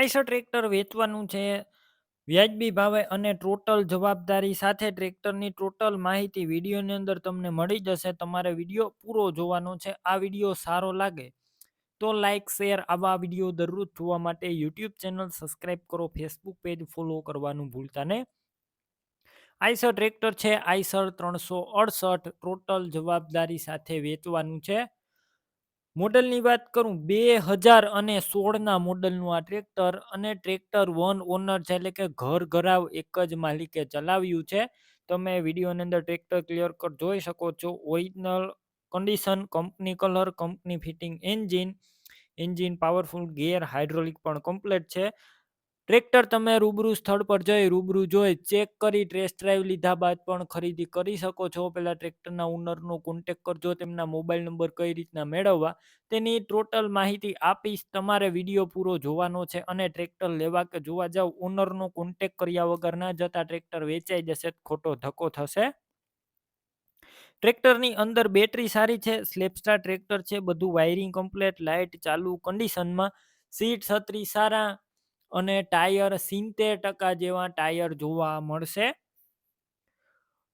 Eicher tractor વેચવાનું છે. વ્યાજબી ભાવે અને ટોટલ જવાબદારી સાથે ટ્રેક્ટરની ટોટલ માહિતી વિડીયોની અંદર તમને મળી જશે. તમારે વીડિયો પૂરો જોવાનો છે. આ વીડિયો સારો લાગે તો લાઇક શેર આવા વીડિયો દરરોજ જોવા માટે યુટ્યુબ ચેનલ સબસ્ક્રાઈબ કરો. ફેસબુક પેજ ફોલો કરવાનું ભૂલતા નહીં. આઈસર ટ્રેક્ટર છે. આઈસર ત્રણસો અડસઠ ટોટલ જવાબદારી સાથે વેચવાનું છે. મોડલની વાત કરું, બે હજાર અને સોળના મોડલનું આ ટ્રેક્ટર અને ટ્રેક્ટર વન ઓનર છે, એટલે કે ઘર ઘરાવ એક જ માલિકે ચલાવ્યું છે. તમે વિડીયોની અંદર ટ્રેક્ટર ક્લિયર કટ જોઈ શકો છો. Original condition, company colour, company fitting engine engine powerful gear hydraulic પણ કમ્પ્લેટ છે. ટ્રેક્ટર તમે રૂબરૂ સ્થળ પર જઈ રૂબરૂ જોઈ ચેક કરી ટેસ્ટ ડ્રાઈવ લીધા બાદ પણ ખરીદી કરી શકો છો. પહેલાં ટ્રેક્ટરના ઓનરનો કોન્ટેક કરજો, તેમના મોબાઈલ નંબર કઈ રીતના મેળવવા, તેની ટોટલ માહિતી આપીશ. તમારે વીડિયો પૂરો જોવાનો છે અને ટ્રેક્ટર લેવા કે જોવા જાવ ઓનરનો કોન્ટેક કર્યા વગર ના જતા ટ્રેક્ટર વેચાઈ જશે ખોટો ધક્કો થશે. ટ્રેક્ટરની અંદર બેટરી સારી છે સ્લેપસ્ટાર ટ્રેક્ટર છે, બધું વાયરિંગ કમ્પ્લેટ લાઇટ ચાલુ કન્ડિશનમાં સીટ છત્રી સારા અને ટાયર સિત્તેર ટકા જેવા ટાયર જોવા મળશે.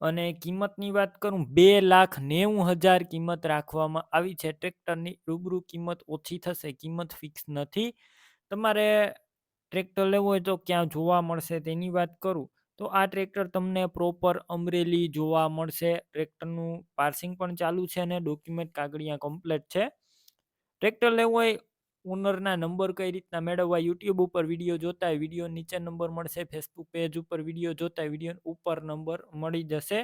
અને કિંમતની વાત કરું, બે લાખ નેવું હજાર કિંમત રાખવામાં આવી છે. ટ્રેક્ટરની રૂબરૂ કિંમત ઓછી થશે, કિંમત ફિક્સ નથી. તમારે ટ્રેક્ટર લેવું હોય તો ક્યાં જોવા મળશે તેની વાત કરું. તો આ ટ્રેક્ટર તમને પ્રોપર અમરેલી જોવા મળશે. ટ્રેક્ટરનું પાર્સિંગ પણ ચાલુ છે અને ડોક્યુમેન્ટ કાગળિયા કમ્પ્લેટ છે. ટ્રેક્ટર લેવું હોય ઓનરના નંબર કઈ રીતના મેળવવા યુટ્યુબ ઉપર વીડિયો જોતા હોય વીડિયો નીચે નંબર મળશે ફેસબુક પેજ ઉપર વીડિયો જોતા હોય વીડિયો ઉપર નંબર મળી જશે.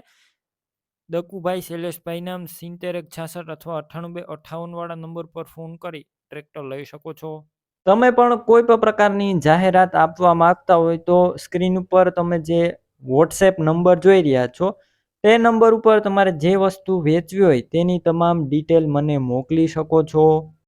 દકુભાઈ શૈલેષભાઈ નામ સિત્તેર એક છાસઠ અથવા અઠ્ઠાણું બે વાળા નંબર પર ફોન કરી ટ્રેક્ટર લઈ શકો છો. તમે પણ કોઈ પણ પ્રકારની જાહેરાત આપવા માંગતા હોય તો સ્ક્રીન ઉપર તમે જે વોટ્સએપ નંબર જોઈ રહ્યા છો, તે નંબર ઉપર તમારે જે વસ્તુ વેચવી હોય તેની તમામ ડિટેલ મને મોકલી શકો છો.